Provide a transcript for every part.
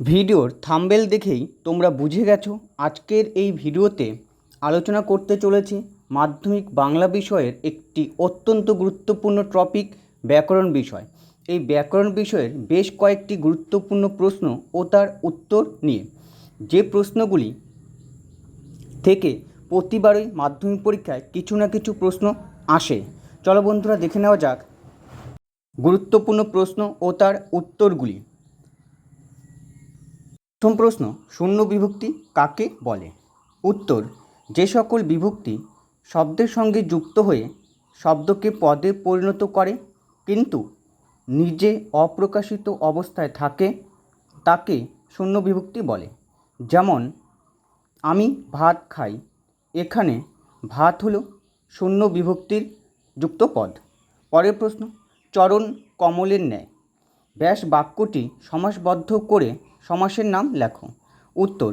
ভিডিওর থাম্বেল দেখেই তোমরা বুঝে গেছো আজকের এই ভিডিওতে আলোচনা করতে চলেছি মাধ্যমিক বাংলা বিষয়ের একটি অত্যন্ত গুরুত্বপূর্ণ টপিক ব্যাকরণ বিষয়। এই ব্যাকরণ বিষয়ের বেশ কয়েকটি গুরুত্বপূর্ণ প্রশ্ন ও তার উত্তর নিয়ে। যে প্রশ্নগুলি থেকে প্রতিবারই মাধ্যমিক পরীক্ষায় কিছু না কিছু প্রশ্ন আসে। চলো বন্ধুরা দেখে নেওয়া যাক গুরুত্বপূর্ণ প্রশ্ন ও তার উত্তরগুলি। প্রথম প্রশ্ন, শূন্য বিভক্তি কাকে বলে? উত্তর, যে সকল বিভক্তি শব্দের সঙ্গে যুক্ত হয়ে শব্দকে পদে পরিণত করে, কিন্তু নিজে অপ্রকাশিত অবস্থায় থাকে, তাকে শূন্য বিভক্তি বলে। যেমন, আমি ভাত খাই, এখানে ভাত হলো শূন্য বিভক্তির যুক্ত পদ। পরের প্রশ্ন, চরণ কমলের ন্যায়। ব্যাস বাক্যটি সমাসবদ্ধ করে সমাসের নাম লেখো। উত্তর,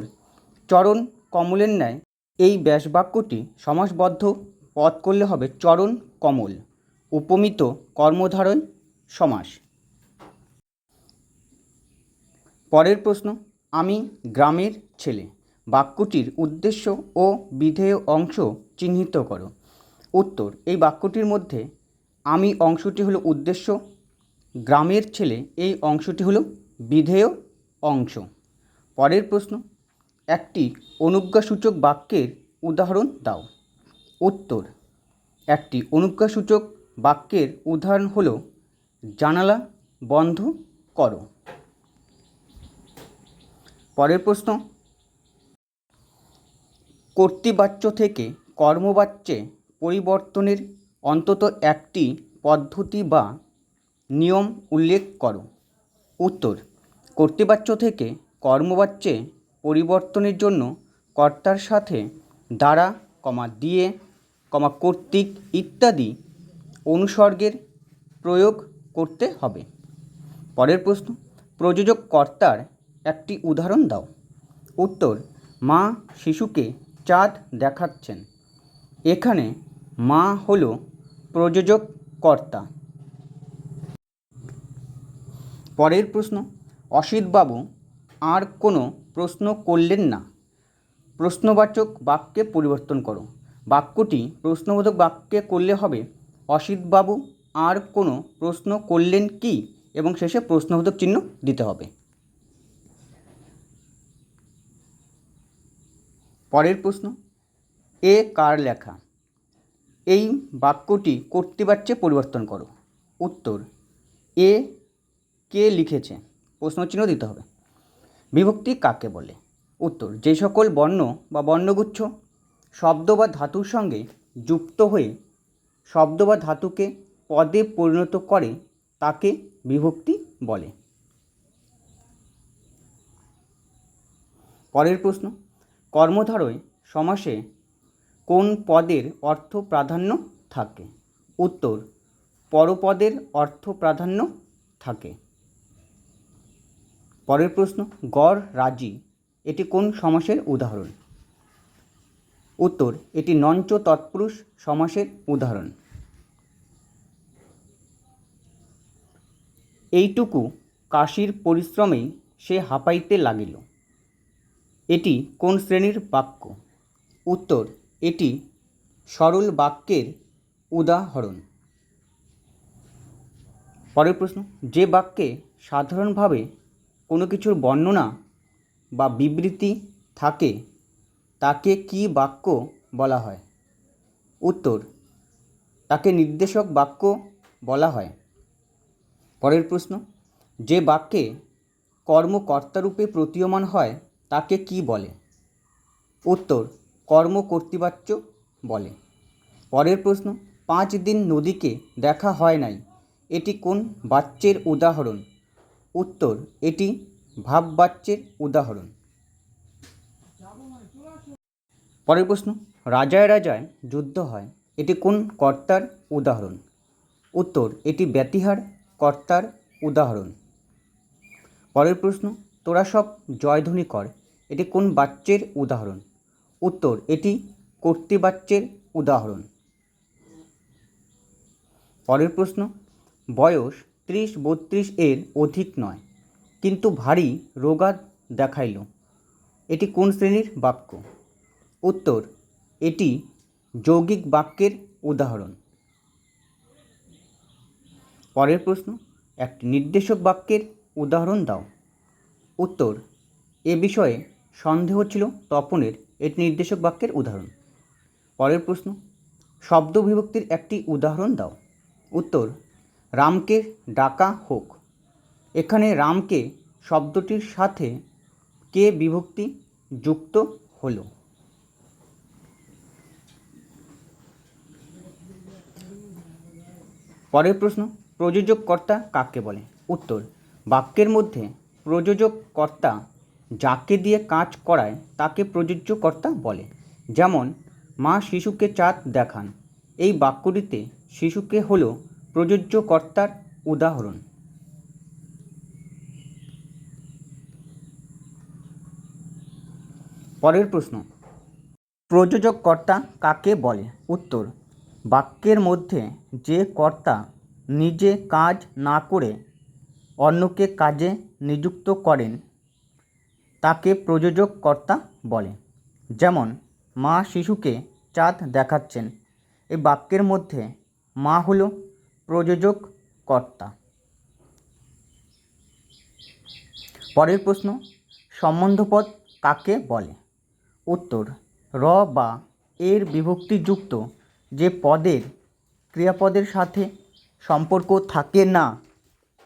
চরণ কমলের ন্যায়। এই ব্যাস বাক্যটি সমাসবদ্ধ পদ করলে হবে চরণ কমল, উপমিত কর্মধারয় সমাস। পরের প্রশ্ন, আমি গ্রামের ছেলে। বাক্যটির উদ্দেশ্য ও বিধেয় অংশ চিহ্নিত করো। উত্তর, এই বাক্যটির মধ্যে আমি অংশটি হলো উদ্দেশ্য গ্রামের ছেলে এই অংশটি হলো বিধেয় অংশ। পরের প্রশ্ন, একটি অনুজ্ঞাসূচক বাক্যের উদাহরণ দাও। উত্তর, একটি অনুজ্ঞাসূচক বাক্যের উদাহরণ হলো, জানালা বন্ধ করো। পরের প্রশ্ন, কর্তৃবাচ্য থেকে কর্মবাচ্যে পরিবর্তনের অন্তত একটি পদ্ধতি বা নিয়ম উল্লেখ করো। উত্তর কর্তৃবাচ্য থেকে কর্মবাচ্যে পরিবর্তনের জন্য কর্তার সাথে দ্বারা, কমা দিয়ে, কমা কর্তৃক ইত্যাদি অনুসর্গের প্রয়োগ করতে হবে। পরের প্রশ্ন, প্রযোজক কর্তার একটি উদাহরণ দাও। উত্তর, মা শিশুকে চাঁদ দেখাচ্ছেন। এখানে মা হলো প্রযোজক কর্তা। পরের প্রশ্ন, অসিতবাবু আর কোনো প্রশ্ন করলেন না। প্রশ্নবাচক বাক্যে পরিবর্তন করো। বাক্যটি প্রশ্নবোধক বাক্যে করলে হবে, অসিতবাবু আর কোনো প্রশ্ন করলেন কি? এবং শেষে প্রশ্নবোধক চিহ্ন দিতে হবে। পরের প্রশ্ন, এ কার লেখা? এই বাক্যটি কর্তৃবাচ্যে পরিবর্তন করো। উত্তর, এ কে লিখেছে? প্রশ্নচিহ্ন দিতে হবে। বিভক্তি কাকে বলে? উত্তর, যে সকল বর্ণ বা বর্ণগুচ্ছ, শব্দ বা ধাতুর সঙ্গে যুক্ত হয়ে শব্দ বা ধাতুকে পদে পরিণত করে, তাকে বিভক্তি বলে। পরের প্রশ্ন, কর্মধারয় সমাসে কোন পদের অর্থ প্রাধান্য থাকে? উত্তর, পরপদের অর্থ প্রাধান্য থাকে। পরের প্রশ্ন, গড় রাজি এটি কোন সমাসের উদাহরণ? উত্তর, এটি নঞ্চ তৎপুরুষ সমাসের উদাহরণ। এইটুকু কাশির পরিশ্রমেই সে হাঁপাইতে লাগিল। এটি কোন শ্রেণির বাক্য? উত্তর, এটি সরল বাক্যের উদাহরণ। পরের প্রশ্ন, যে বাক্যে সাধারণভাবে কোনো কিছুর বর্ণনা বা বিবৃতি থাকে, তাকে কি বাক্য বলা হয়? উত্তর, তাকে নির্দেশক বাক্য বলা হয়। পরের প্রশ্ন, যে বাক্যে কর্মকর্তারূপে প্রতীয়মান হয়, তাকে কি বলে? উত্তর কর্ম কর্তৃবাচ্য বলে। পরের প্রশ্ন, পাঁচ দিন নদীকে দেখা হয় নাই, এটি কোন বাচ্যের উদাহরণ? উত্তর, এটি ভাববাচ্যের উদাহরণ। পরের প্রশ্ন, রাজায় রাজায় যুদ্ধ হয়, এটি কোন কর্তার উদাহরণ? উত্তর, এটি ব্যতিহার কর্তার উদাহরণ। পরের প্রশ্ন, তোরা সব জয়ধ্বনি কর, এটি কোন বাচ্যের উদাহরণ? উত্তর, এটি কর্তৃবাচ্যের উদাহরণ। পরের প্রশ্ন, বয়স ত্রিশ বত্রিশ এর অধিক নয়। কিন্তু ভারী রোগা দেখাইল। এটি কোন শ্রেণির বাক্য? উত্তর, এটি যৌগিক বাক্যের উদাহরণ। পরের প্রশ্ন, একটি নির্দেশক বাক্যের উদাহরণ দাও। উত্তর, এ বিষয়ে সন্দেহ ছিল তপনের, এটি নির্দেশক বাক্যের উদাহরণ। পরের প্রশ্ন, শব্দ বিভক্তির একটি উদাহরণ দাও। উত্তর রামকে ডাকা হোক। এখানে রামকে শব্দটির সাথে কে বিভক্তি যুক্ত হলো? পরের প্রশ্ন প্রযোজক কর্তা কাকে বলে? উত্তর, বাক্যের মধ্যে প্রযোজক কর্তা যাকে দিয়ে কাজ করায় তাকে প্রযোজ্য কর্তা বলে। যেমন, মা শিশুকে চাঁদ দেখান। এই বাক্যটিতে শিশুকে হলো প্রযোজ্য কর্তার উদাহরণ। পরের প্রশ্ন প্রযোজক কর্তা কাকে বলে? উত্তর, বাক্যের মধ্যে যে কর্তা নিজে কাজ না করে অন্যকে কাজে নিযুক্ত করেন, তাকে প্রযোজক কর্তা বলে। যেমন, মা শিশুকে চাঁদ দেখাচ্ছেন, এই বাক্যের মধ্যে মা হল প্রযোজক কর্তা। পরের প্রশ্ন সম্বন্ধপদ কাকে বলে? উত্তর, র বা এর বিভক্তিযুক্ত যে পদের ক্রিয়াপদের সাথে সম্পর্ক থাকে না,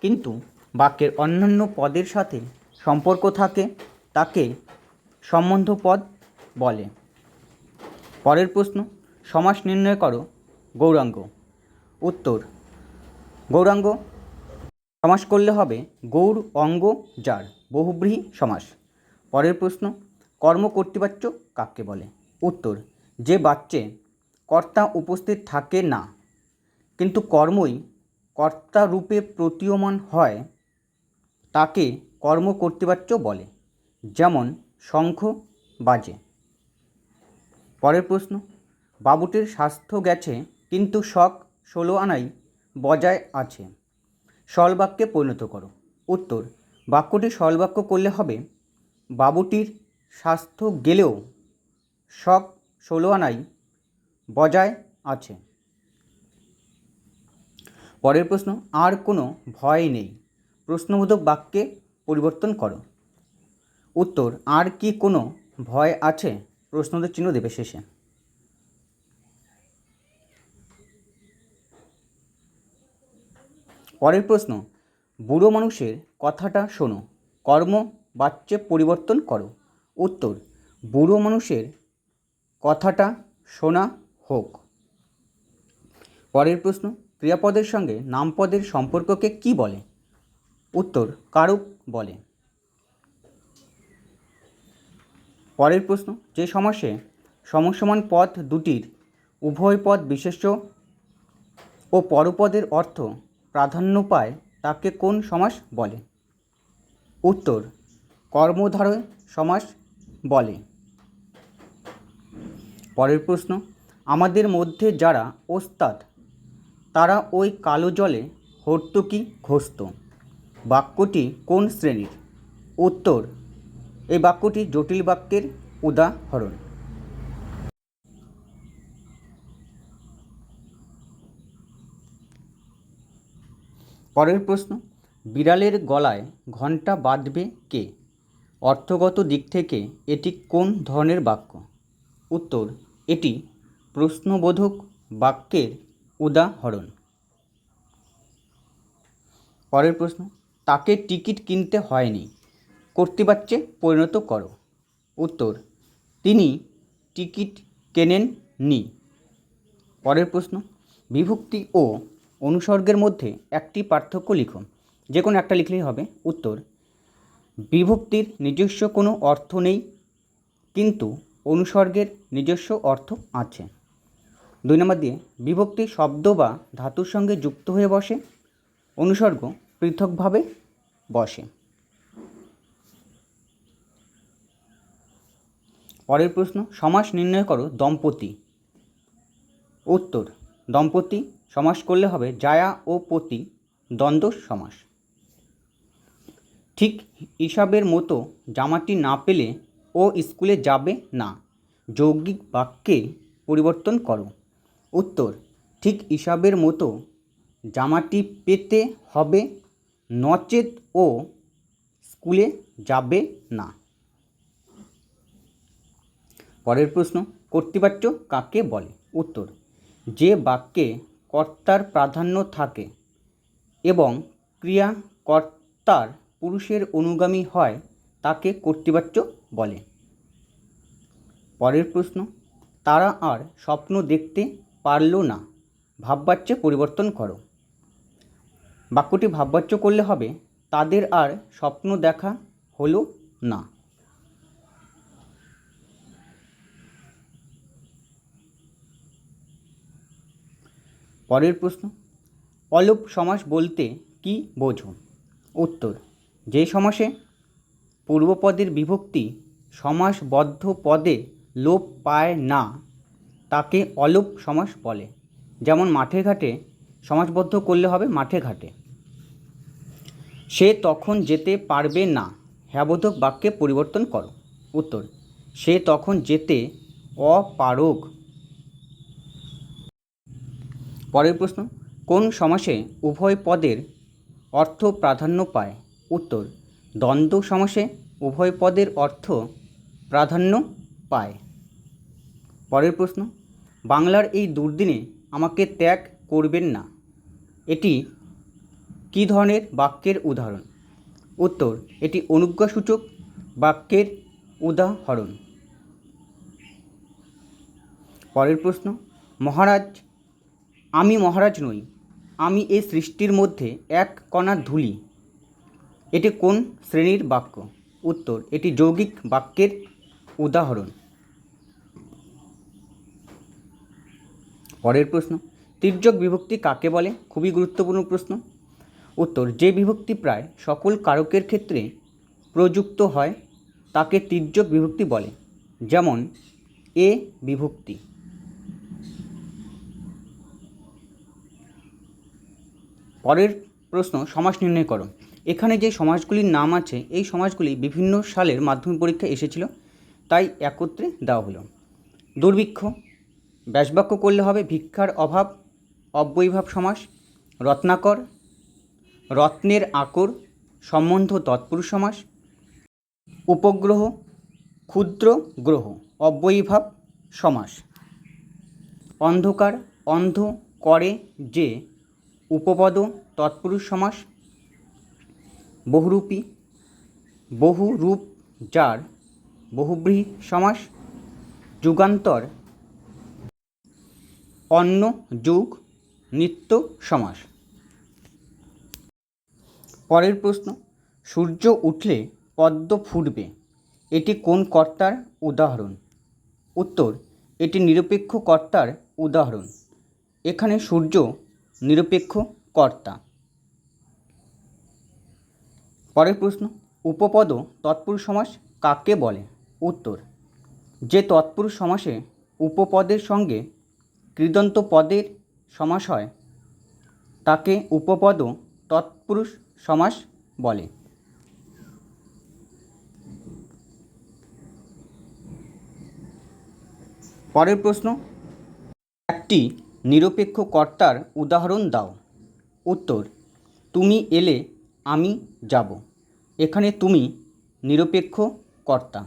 কিন্তু বাক্যের অন্যান্য পদের সাথে সম্পর্ক থাকে, তাকে সম্বন্ধপদ বলে। পরের প্রশ্ন, সমাস নির্ণয় করো, গৌরাঙ্গ। উত্তর গৌরাঙ্গ। সমাস করলে হবে গৌর, অঙ্গ যার বহুব্রীহি সমাস। পরের প্রশ্ন, কর্ম কর্তৃবাচ্য কাকে বলে? উত্তর, যে বাচ্চে কর্তা উপস্থিত থাকে না, কিন্তু কর্মই কর্তা রূপে প্রতীয়মান হয়, তাকে কর্ম কর্তৃবাচ্য বলে। যেমন, শঙ্খ বাজে। পরের প্রশ্ন, বাবুটির স্বাস্থ্য গেছে, কিন্তু শখ ষোলো আনাই। বজায় আছে। সলবাক্যে পরিণত করো। উত্তর, বাক্যটি সলবাক্য করলে হবে, বাবুটির স্বাস্থ্য গেলেও শখ ষোলো আনাই বজায় আছে। পরের প্রশ্ন, আর কোনো ভয় নেই। প্রশ্নবোধক বাক্যে পরিবর্তন করো। উত্তর, আর কি কোনো ভয় আছে? প্রশ্নবোধক চিহ্ন দেবে শেষে। পরের প্রশ্ন, বুড়ো মানুষের কথাটা শোনো, কর্ম বাচ্চে পরিবর্তন করো। উত্তর, বুড়ো মানুষের কথাটা শোনা হোক। পরের প্রশ্ন, ক্রিয়াপদের সঙ্গে নামপদের সম্পর্ককে কি বলে? উত্তর, কারক বলে। পরের প্রশ্ন, যে সমাসে সমসমান পদ দুটির উভয় পদ বিশেষ্য ও পরপদের অর্থ প্রাধান্য পায় তাকে কোন সমাস বলে? উত্তর, কর্মধারয় সমাস বলে। পরের প্রশ্ন, আমাদের মধ্যে যারা ওস্তাদ, তারা ওই কালো জলে হর্তুকি ঘষত। বাক্যটি কোন শ্রেণির? উত্তর এই বাক্যটি জটিল বাক্যের উদাহরণ। পরের প্রশ্ন, বিড়ালের গলায় ঘণ্টা বাঁধবে কে? অর্থগত দিক থেকে এটি কোন ধরনের বাক্য? উত্তর, এটি প্রশ্নবোধক বাক্যের উদাহরণ। পরের প্রশ্ন, তাকে টিকিট কিনতে হয়নি কর্তৃবাচ্যে পরিণত করো। উত্তর, তিনি টিকিট কেনেন নি পরের প্রশ্ন, বিভক্তি ও অনুসর্গের মধ্যে একটি পার্থক্য লিখুন। যে কোনো একটা লিখলেই হবে। উত্তর, বিভক্তির নিজস্ব কোনো অর্থ নেই, কিন্তু অনুসর্গের নিজস্ব অর্থ আছে। দুই নম্বর দিয়ে, বিভক্তি শব্দ বা ধাতুর সঙ্গে যুক্ত হয়ে বসে। অনুসর্গ পৃথকভাবে বসে। পরের প্রশ্ন, সমাস নির্ণয় করো দম্পতি। উত্তর দম্পতি সমাস করলে হবে জায়া ও পতি, দ্বন্দ্ব সমাস। ঠিক হিসাবের মতো জামাটি না পেলে ও স্কুলে যাবে না। যৌগিক বাক্যে পরিবর্তন করো। উত্তর, ঠিক হিসাবের মতো জামাটি পেতে হবে নচেত ও স্কুলে যাবে না। পরের প্রশ্ন কর্তৃবাচ্য কাকে বলে? উত্তর যে বাক্যে কর্তার প্রাধান্য থাকে এবং ক্রিয়া কর্তার পুরুষের অনুগামী হয়, তাকে কর্তৃবাচ্য বলে। পরের প্রশ্ন, তারা আর স্বপ্ন দেখতে পারল না, ভাববাচ্যে পরিবর্তন করো। বাক্যটি ভাববাচ্য করলে হবে, তাদের আর স্বপ্ন দেখা হলো না। পরের প্রশ্ন, অলোপ সমাস বলতে কি বোঝো? উত্তর, যে সমাসে পূর্বপদের বিভক্তি সমাসবদ্ধ পদে লোপ পায় না, তাকে অলোপ সমাস বলে। যেমন মাঠে ঘাটে সমাসবদ্ধ করলে হবে মাঠে ঘাটে। সে তখন যেতে পারবে না, হ্যাবোধক বাক্যে পরিবর্তন করো। উত্তর, সে তখন যেতে অপারগ। পরের প্রশ্ন, কোন সমাসে উভয় পদের অর্থ প্রাধান্য পায়? উত্তর, দ্বন্দ্ব সমাসে উভয় পদের অর্থ প্রাধান্য পায়। পরের প্রশ্ন, বাংলার এই দুর্দিনে আমাকে ত্যাগ করবেন না। এটি কী ধরনের বাক্যের উদাহরণ? উত্তর, এটি অনুজ্ঞাসূচক বাক্যের উদাহরণ। পরের প্রশ্ন, মহারাজ আমি মহারাজ নই, আমি এ সৃষ্টির মধ্যে এক কণা ধুলি। এটি কোন শ্রেণির বাক্য? উত্তর, এটি যৌগিক বাক্যের উদাহরণ। পরের প্রশ্ন, তির্যক বিভক্তি কাকে বলে? খুবই গুরুত্বপূর্ণ প্রশ্ন। উত্তর, যে বিভক্তি প্রায় সকল কারকের ক্ষেত্রে প্রযুক্ত হয়, তাকে তির্যক বিভক্তি বলে। যেমন, এ বিভক্তি। পরের প্রশ্ন সমাজ নির্ণয় করো। এখানে যে সমাজগুলির নাম আছে, এই সমাজগুলি বিভিন্ন সালের মাধ্যমিক পরীক্ষায় এসেছিল, তাই একত্রে দেওয়া হলো। দুর্ভিক্ষ, ব্যাসবাক্য করলে হবে ভিক্ষার অভাব, অব্যয়ীভাব সমাস, রত্নাকর, রত্নের আকর, সম্বন্ধ তৎপুরুষ সমাস, উপগ্রহ, ক্ষুদ্র গ্রহ, অব্যয়ীভাব সমাস। অন্ধকার, অন্ধ, করে, যে উপপদ তৎপুরুষ সমাস। বহুরূপী বহু রূপ যার বহুব্রীহি সমাস। যুগান্তর অন্য যুগ, নিত্য সমাস। পরের প্রশ্ন, সূর্য উঠলে পদ্ম ফুটবে, এটি কোন কর্তার উদাহরণ? উত্তর, এটি নিরপেক্ষ কর্তার উদাহরণ। এখানে সূর্য নিরপেক্ষ কর্তা। পরের প্রশ্ন, উপপদ তৎপুরুষ সমাস কাকে বলে? উত্তর, যে তৎপুরুষ সমাসে উপপদের সঙ্গে কৃদন্ত পদের সমাস হয়, তাকে উপপদ তৎপুরুষ সমাস বলে। পরের প্রশ্ন, একটি নিরপেক্ষ কর্তার উদাহরণ দাও। উত্তর তুমি এলে আমি যাব। এখানে তুমি নিরপেক্ষ কর্তা।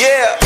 Yeah!